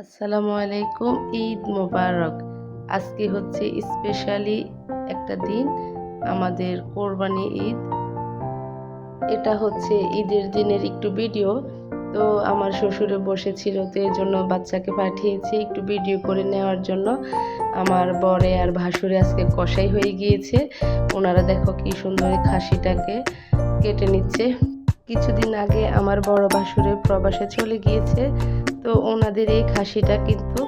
আসসালামু আলাইকুম, ঈদ মোবারক। আজকে হচ্ছে স্পেশালি একটা দিন, আমাদের কোরবানি ঈদ। এটা হচ্ছে ঈদের দিনের একটু ভিডিও। তো আমার শ্বশুরে বসেছিল, তো এই জন্য বাচ্চাকে পাঠিয়েছি একটু ভিডিও করে নেওয়ার জন্য। আমার বরে আর ভাসুরে আজকে কষাই হয়ে গিয়েছে। ওনারা দেখো কি সুন্দর খাসিটাকে কেটে নিচ্ছে। কিছুদিন আগে আমার বড় ভাসুরে প্রবাসে চলে গিয়েছে। তো ওনাদের এই খাসিটা কিন্তু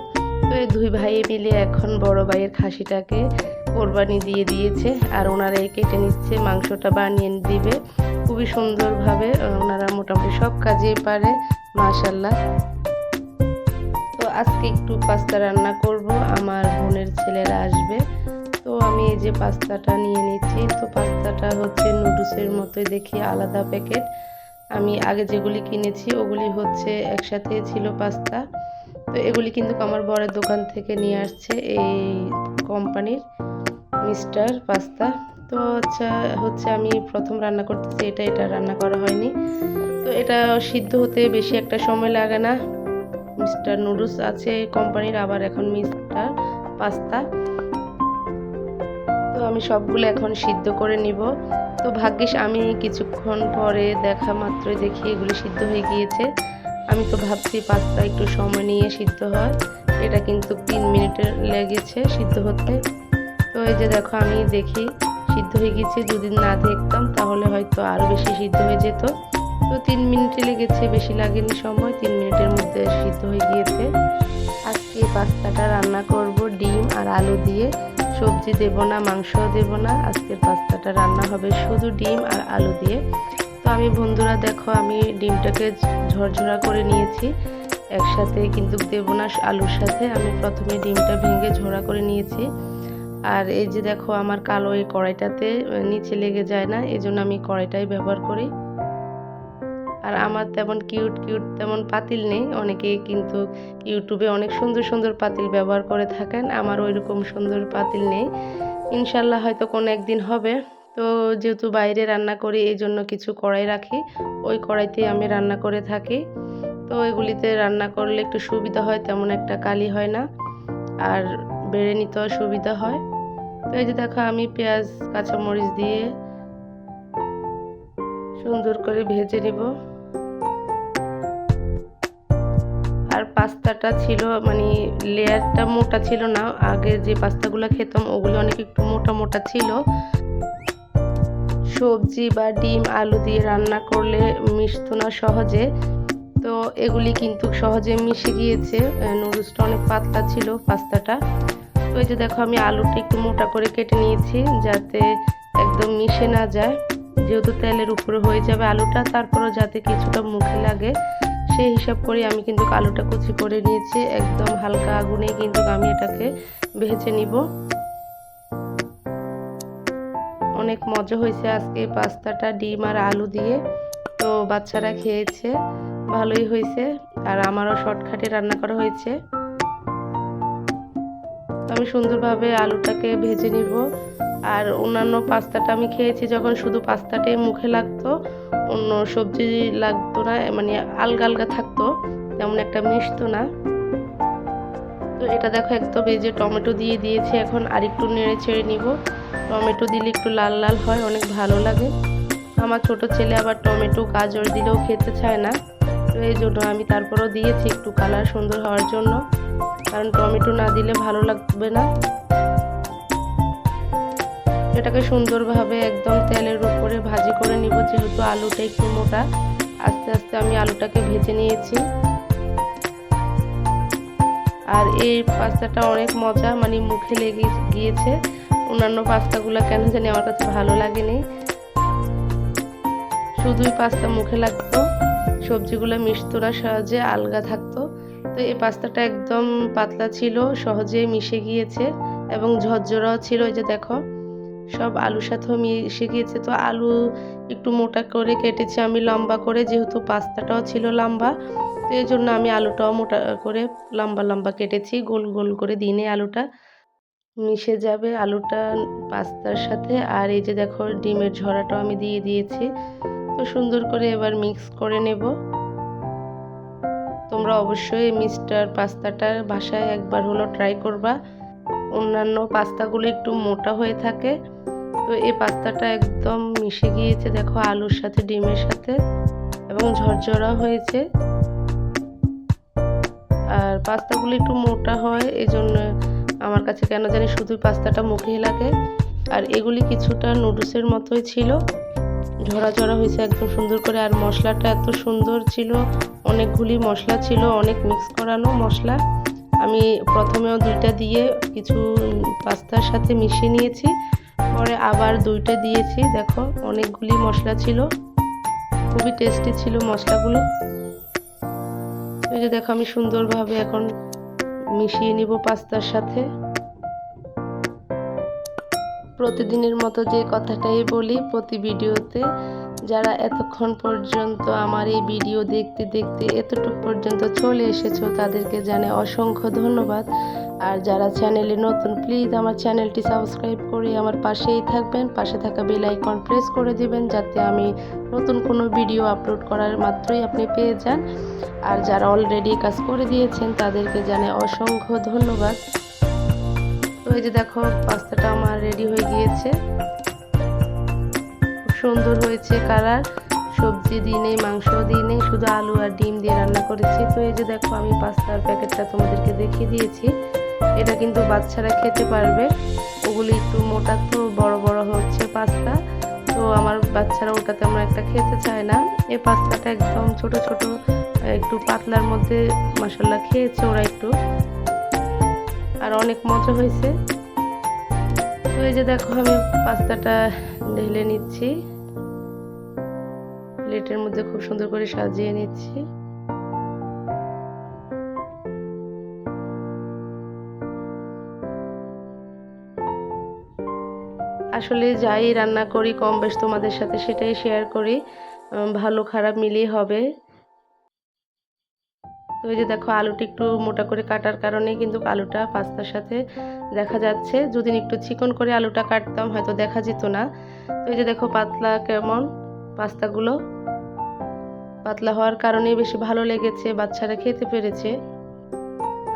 তো এই দুই ভাই মিলে এখন বড় ভাইয়ের খাসিটাকে কোরবানি দিয়ে দিয়েছে আর ওনারা এই কেটে নিচ্ছে, মাংসটা বানিয়ে দিবে। খুবই সুন্দরভাবে ওনারা মোটামুটি সব কাজেই পারে মাশাল্লাহ তো আজকে একটু পাস্তা রান্না করব, আমার বোনের ছেলেরা আসবে। তো আমি এই যে পাস্তাটা নিয়ে নিচ্ছি, তো পাস্তাটা হচ্ছে নুডলসের মতোই দেখি, আলাদা প্যাকেট। আমি আগে যেগুলি কিনেছি, ওগুলি হচ্ছে একসাথে ছিল পাস্তা তো এগুলি কিন্তু আমার বড়ের দোকান থেকে নিয়ে আসছে এই কোম্পানির মিস্টার পাস্তা। তো আচ্ছা হচ্ছে আমি প্রথম রান্না করতেছি এটা এটা রান্না করা হয়নি। তো এটা সিদ্ধ হতে বেশি একটা সময় লাগে না। মিস্টার নুডলস আছে কোম্পানির, আবার এখন মিস্টার পাস্তা। তো আমি সবগুলো এখন সিদ্ধ করে নিব। তো ভাগ্যিস আমি কিছুক্ষণ পরে দেখা মাত্রই দেখি এগুলি সিদ্ধ হয়ে গিয়েছে। আমি তো ভাবছি পাস্তা একটু সময় নিয়ে সিদ্ধ হয়। এটা কিন্তু তিন মিনিটের লেগেছে সিদ্ধ হতে। তো এই যে দেখো আমি দেখি সিদ্ধ হয়ে গিয়েছে, দুদিন না দেখতাম তাহলে হয়তো আরও বেশি সিদ্ধ হয়ে যেত। তো তিন মিনিটে লেগেছে, বেশি লাগেনি সময়, তিন মিনিটের মধ্যে সিদ্ধ হয়ে গিয়েছে। আজকে পাস্তাটা রান্না করব ডিম আর আলু দিয়ে। সবজি দেব না, মাংসও দেব না। আজকের পাস্তাটা রান্না হবে শুধু ডিম আর আলু দিয়ে। তো আমি বন্ধুরা, দেখো, আমি ডিমটাকে ঝরঝরা করে নিয়েছি। একসাথে কিন্তু দেব না আলুর সাথে। আমি প্রথমে ডিমটা ভেঙে ঝোড়া করে নিয়েছি। আর এই যে দেখো, আমার কালো এই কড়াইটাতে নিচে লেগে যায় না এই জন্য আমি কড়াইটাই ব্যবহার করি। আর আমার তেমন কিউট কিউট তেমন পাতিল নেই। অনেকে কিন্তু ইউটিউবে অনেক সুন্দর সুন্দর পাতিল ব্যবহার করে থাকেন। আমার ওই রকম সুন্দর পাতিল নেই। ইনশাল্লাহ হয়তো কোনো একদিন হবে। তো যেহেতু বাইরে রান্না করি এই জন্য কিছু কড়াই রাখি। ওই কড়াইতে আমি রান্না করে থাকি। তো এগুলিতে রান্না করলে একটু সুবিধা হয়, তেমন একটা কালি হয় না। আর বেড়ে নিতেও সুবিধা হয়। তো এই যে দেখো, আমি পেঁয়াজ, কাঁচামরিচ দিয়ে সুন্দর করে ভেজে নিব। আর পাস্তাটা ছিল মানে লেয়ারটা মোটা ছিল না, আগে যে পাস্তাগুলো খেতাম ওগুলো অনেক একটু মোটা মোটা ছিল। সবজি বা ডিম, আলু দিয়ে রান্না করলে মিশতো না সহজে। তো এগুলি কিন্তু সহজে মিশে গিয়েছে নুডলসটা অনেক পাতলা ছিল পাস্তাটা। তো এই যে দেখো, আমি আলুটা একটু মোটা করে কেটে নিয়েছি যাতে একদম মিশে না যায়। যেহেতু তেলের উপরে হয়ে যাবে আলুটা, তারপরেও যাতে কিছুটা মুখে লাগে। সেই হিসাব করে আমি কিন্তু আলুটা কুচি করে নিয়েছি। একদম হালকা আগুনে কিন্তু আমি এটাকে ভেজে নিব। অনেক মজা হয়েছে আজকে পাস্তাটা, ডিম আর আলু দিয়ে। তো বাচ্চারা খেয়েছে, ভালোই হয়েছে। আর আমারও শর্টকাটে রান্না করা হয়েছে। আমি সুন্দরভাবে আলুটাকে ভেজে নিব। আর অন্যান্য পাস্তাটা আমি খেয়েছি যখন শুধু পাস্তাটাই মুখে লাগতো অন্য সবজি লাগতো না মানে আলগা আলগা থাকতো, তেমন একটা মিশতো না। তো এটা দেখো একদম এই যে টমেটো দিয়ে দিয়েছি, এখন আরেকটু নেড়ে ছেড়ে নিব। টমেটো দিলে একটু লাল লাল হয়, অনেক ভালো লাগে। আমার ছোট ছেলে আবার টমেটো, গাজর দিলেও খেতে চায় না। তো এই জন্য আমি তারপরেও দিয়েছি একটু কালার সুন্দর হওয়ার জন্য। কারণ টমেটো না দিলে ভালো লাগবে না। এটাকে সুন্দরভাবে একদম তেলের উপরে ভাজি করে নিব, যেহেতু আলুটা একটু মোটা। আস্তে আস্তে আমি আলুটাকে ভেজে নিয়েছি। আর এই পাস্তাটা অনেক মজা মানে মুখে লেগে গিয়েছে। অন্যান্য পাস্তাগুলো কেন জানি আমার কাছে ভালো লাগেনি। শুধুই পাস্তা মুখে লাগতো, সবজিগুলো মিশতো না সহজে আলগা থাকতো। তো এই পাস্তাটা একদম পাতলা ছিল সহজে মিশে গিয়েছে এবং ঝরঝরাও ছিল, এই যে দেখো। সব আলুর সাথেও মিশে গিয়েছে। তো আলু একটু মোটা করে কেটেছি আমি, লম্বা করে, যেহেতু পাস্তাটাও ছিল লম্বা, তো এই জন্য আমি আলুটাও মোটা করে লম্বা লম্বা কেটেছি, গোল গোল করে দিনে আলুটা মিশে যাবে আলুটা পাস্তার সাথে। আর এই যে দেখো, ডিমের ঝরাটাও আমি দিয়ে দিয়েছি। তো সুন্দর করে এবার মিক্স করে নেব। তোমরা অবশ্যই মিস্টার পাস্তাটা বাসায় একবার হলো ট্রাই করবা। অন্যান্য পাস্তাগুলো একটু মোটা হয়ে থাকে। তো এই পাস্তাটা একদম মিশে গিয়েছে, দেখো আলুর সাথে, ডিমের সাথে এবং ঝরঝরা হয়েছে। আর পাস্তাগুলো একটু মোটা হয় এই জন্য আমার কাছে কেন জানি শুধু পাস্তাটা মুখে লাগে। আর এগুলি কিছুটা নুডলসের মতোই ছিল। ঝরা ঝরা হয়েছে একদম সুন্দর করে, আর মশলাটা এত সুন্দর ছিল। অনেকগুলি মশলা ছিল, অনেক মিক্স করানো মশলা। আমি প্রথমেও দুইটা দিয়ে কিছু পাস্তার সাথে মিশিয়ে নিয়েছি, পরে আবার দুইটা দিয়েছি। দেখো, অনেকগুলি মশলা ছিল। খুবই টেস্টি ছিল মশলাগুলো। এই যে দেখো, আমি সুন্দরভাবে এখন মিশিয়ে নিব পাস্তার সাথে। প্রতিদিনের মতো যে কথাটাই বলি প্রতি ভিডিওতে, যারা এতক্ষণ পর্যন্ত আমার এই ভিডিও দেখতে দেখতে এতটুকু পর্যন্ত চলে এসেছ, তাদেরকে জানে অসংখ্য ধন্যবাদ। আর যারা চ্যানেলে নতুন প্লিজ আমার চ্যানেলটি সাবস্ক্রাইব করে আমার পাশেই থাকবেন, পাশে থাকা বেল আইকন প্রেস করে দিবেন, যাতে আমি নতুন কোনো ভিডিও আপলোড করার মাত্রই আপনি পেয়ে যান। আর যারা অলরেডি কাজ করে দিয়েছেন, তাদেরকে জানে অসংখ্য ধন্যবাদ। এই যে দেখো, পাস্তাটা আমার রেডি হয়ে গিয়েছে। সুন্দর হয়েছে কালার সবজি দিই নেই, মাংস দিই নেই, শুধু আলু আর ডিম দিয়ে রান্না করেছি। তো এই যে দেখো, আমি পাস্তার প্যাকেটটা তোমাদেরকে দেখিয়ে দিয়েছি। এটা কিন্তু বাচ্চারা খেতে পারবে। ওগুলি একটু মোটা তো বড় বড় হচ্ছে পাস্তা। তো আমার বাচ্চারা ওটা তেমন একটা খেতে চায় না। এই পাস্তাটা একদম ছোট ছোট, একটু পাতলার মধ্যে মশলা খেয়েছে ওরা একটু। আর অনেক মজা হয়েছে। তো এই যে দেখো, আমি পাস্তাটা ঢেলে নিচ্ছি। প্লেটের মধ্যে খুব সুন্দর করে সাজিয়ে নিচ্ছি। আসলে যাই রান্না করি, কম বেশ তোমাদের সাথে সেটাই শেয়ার করি। ভালো খারাপ মিলিয়ে হবে। তো এই যে দেখো, আলুটা একটু মোটা করে কাটার কারণে কিন্তু আলুটা পাস্তার সাথে দেখা যাচ্ছে। যদি একটু চিকন করে আলুটা কাটতাম, হয়তো দেখা যেত না। তো এই যে দেখো, পাতলা কেমন পাস্তাগুলো। পাতলা হওয়ার কারণে বেশি ভালো লেগেছে, বাচ্চারা খেতে পেরেছে।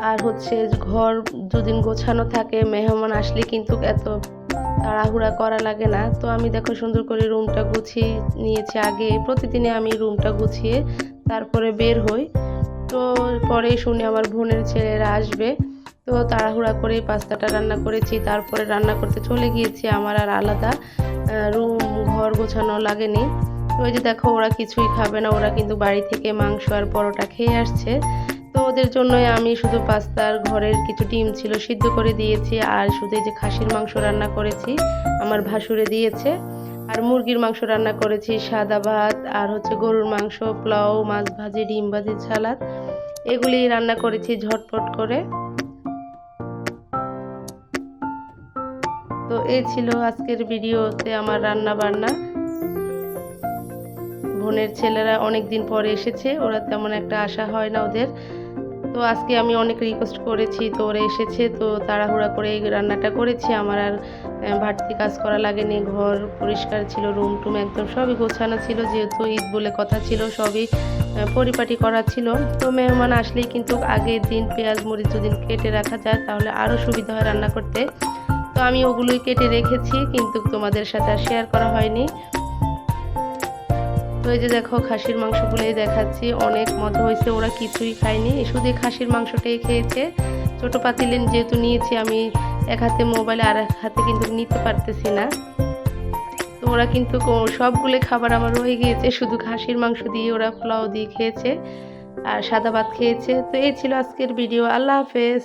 আর হচ্ছে ঘর দুদিন গোছানো থাকে, মেহমান আসলে কিন্তু এত তাড়াহুড়া করা লাগে না। তো আমি দেখো, সুন্দর করে রুমটা গুছিয়ে নিয়েছি আগে। প্রতিদিনে আমি রুমটা গুছিয়ে তারপরে বের হই। তো পরে শুনে আমার বোনের ছেলেরা আসবে। তো তাড়াহুড়া করে পাস্তাটা রান্না করেছি, তারপরে রান্না করতে চলে গিয়েছি আমার আর আলাদা রুম, ঘর গোছানো লাগেনি। তো ওই যে দেখো, ওরা কিছুই খাবে না, ওরা কিন্তু বাড়ি থেকে মাংস আর পরোটা খেয়ে আসছে। তো ওদের জন্যই আমি শুধু পাস্তার ঘরের কিছু ডিম ছিল সিদ্ধ করে দিয়েছি, আর শুধু যে খাসির মাংস রান্না করেছি, আমার ভাসুরে দিয়েছে। আর মুরগির মাংস রান্না করেছি, সাদা ভাত আর হচ্ছে গরুর মাংস, পোলাও, মাছ ভাজি, ডিম ভাজি, সালাদ। এগুলি রান্না করেছি ঝটপট করে। তো এই ছিল আজকের ভিডিওতে আমার রান্না বান্না বোনের ছেলেরা অনেক দিন পরে এসেছে, ওরা তেমন একটা আশা হয় না ওদের। তো আজকে আমি অনেক রিকোয়েস্ট করেছি, তো ওরা এসেছে, তো তাড়াহুড়া করে এই রান্নাটা করেছি। আমার আর বাড়তি কাজ করা লাগেনি, ঘর পরিষ্কার ছিল রুম টুম একদম সবই গোছানো ছিল, যেহেতু ঈদ বলে কথা ছিল, সবই পরিপাটি করা ছিল। তো মেহমান আসলেই কিন্তু আগের দিন পেঁয়াজ, মরিচ যদি কেটে রাখা যায়, তাহলে আরও সুবিধা হয় রান্না করতে। তো আমি ওগুলোই কেটে রেখেছি, কিন্তু তোমাদের সাথে আর শেয়ার করা হয়নি। এই যে দেখো, খাসির মাংসগুলোই দেখাচ্ছি। অনেক মজা হয়েছে, ওরা কিছুই খায়নি। শুধু খাসির মাংসটাই খেয়েছে। ছোটো পাতিলেন যেহেতু নিয়েছি, আমি এক হাতে মোবাইলে আর এক হাতে কিন্তু নিতে পারতেছি না। তো ওরা কিন্তু সবগুলো খাবার আমার রয়ে গিয়েছে, শুধু খাসির মাংস দিয়ে ওরা পোলাও দিয়ে খেয়েছে আর সাদা ভাত খেয়েছে। তো এই ছিল আজকের ভিডিও। আল্লাহ হাফেজ।